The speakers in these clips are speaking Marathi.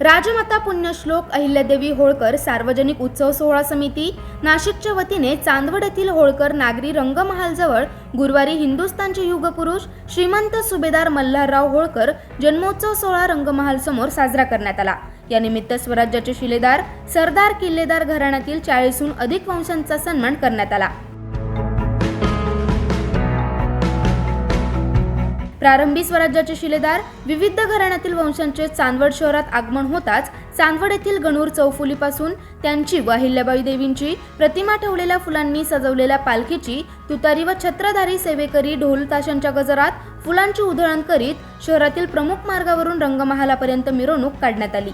राजमाता पुण्यश्लोक अहिल्यादेवी होळकर सार्वजनिक उत्सव सोहळा समिती. नाशिकच्या वतीने चांदवड येथील होळकर नागरी रंगमहालजवळ गुरुवारी हिंदुस्थानचे युगपुरुष श्रीमंत सुभेदार मल्हारराव होळकर जन्मोत्सव सोहळा रंगमहाल समोर साजरा करण्यात आला. यानिमित्त स्वराज्याचे शिलेदार सरदार किल्लेदार घराण्यातील चाळीसहून अधिक वंशांचा सन्मान करण्यात आला. प्रारंभी स्वराज्याचे शिलेदार विविध घराण्यातील वंशांचे चांदवड शहरात आगमन होताच चांदवड येथील गणूर चौफुलीपासून त्यांची व अहिल्याबाई देवींची प्रतिमा ठेवलेल्या फुलांनी सजवलेल्या पालखीची तुतारी व छत्रधारी सेवेकरी ढोल ताशांच्या गजरात फुलांची उधळण करीत शहरातील प्रमुख मार्गावरून रंगमहालापर्यंत मिरवणूक काढण्यात आली.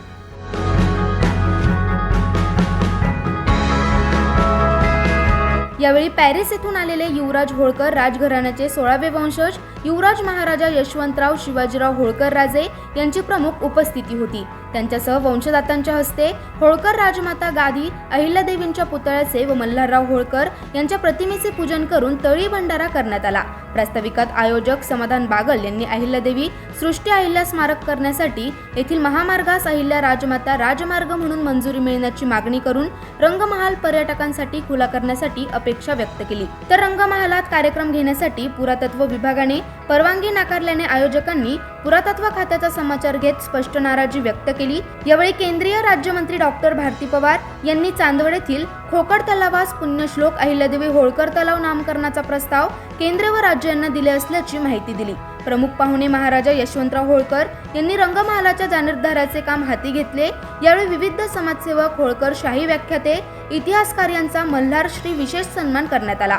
यावेळी पॅरिस येथून आलेले युवराज होळकर राजघराण्याचे सोळावे वंशज युवराज महाराजा यशवंतराव शिवाजीराव होळकर राजे यांची प्रमुख उपस्थिती होती. त्यांच्यासह वंशदातांच्या हस्ते होळकर राजमाता गादी अहिल्यादेवींच्या पुतळ्याचे व मल्हारराव होळकर यांच्या प्रतिमेचे पूजन करून तळी भंडारा करण्यात आला. प्रास्ताविकात आयोजक समाधान बागल यांनी अहिल्यादेवी सृष्टी अहिल्या स्मारक करण्यासाठी येथील महामार्गास अहिल्या राजमाता राजमार्ग म्हणून मंजुरी मिळण्याची मागणी करून रंगमहाल पर्यटकांसाठी खुला करण्यासाठी अपेक्षा व्यक्त केली. तर रंगमहालात कार्यक्रम घेण्यासाठी पुरातत्व विभागाने परवानगी नाकारल्याने आयोजकांनी पुरातत्व खात्याचा समाचार घेत स्पष्ट नाराजी व्यक्त केली. यावेळी केंद्रीय राज्यमंत्री डॉक्टर भारती पवार यांनी चांदवड येथील खोकड तलावास पुण्यश्लोक अहिल्यादेवी होळकर तलाव नामकरणाचा प्रस्ताव केंद्र व राज्य यांना दिले असल्याची माहिती दिली. प्रमुख पाहुणे महाराजा यशवंतराव होळकर यांनी रंगमहालाच्या जाणीरधाराचे काम हाती घेतले. यावेळी विविध समाजसेवक होळकर शाही व्याख्याते इतिहासकार यांचा मल्हार श्री विशेष सन्मान करण्यात आला.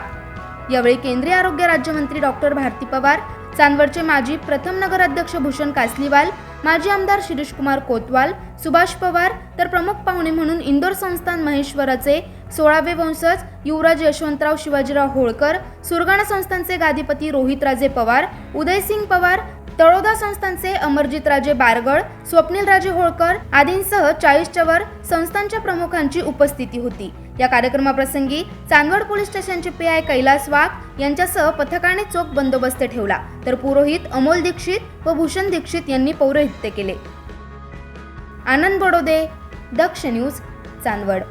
यावेळी केंद्रीय आरोग्य राज्यमंत्री डॉक्टर भारती पवार चांदवडचे माजी प्रथम नगराध्यक्ष भूषण कासलीवाल माजी आमदार शिरीषकुमार कोतवाल सुभाष पवार तर प्रमुख पाहुणे म्हणून इंदोर संस्थान महेश्वराचे सोळावे वंशज युवराज यशवंतराव शिवाजीराव होळकर सुरगाणा संस्थानचे गादीपती रोहितराजे पवार उदयसिंग पवार तळोदा संस्थानचे अमरजितराजे बारगळ स्वप्नीलराजे होळकर आदींसह चाळीसच्या वर संस्थांच्या प्रमुखांची उपस्थिती होती. या कार्यक्रमाप्रसंगी चांदवड पोलीस स्टेशनचे पी आय कैलास वाघ यांच्यासह पथकाने चोख बंदोबस्त ठेवला. तर पुरोहित अमोल दीक्षित व भूषण दीक्षित यांनी पौरोहित्य केले. आनंद बडोदे दक्ष न्यूज चांदवड.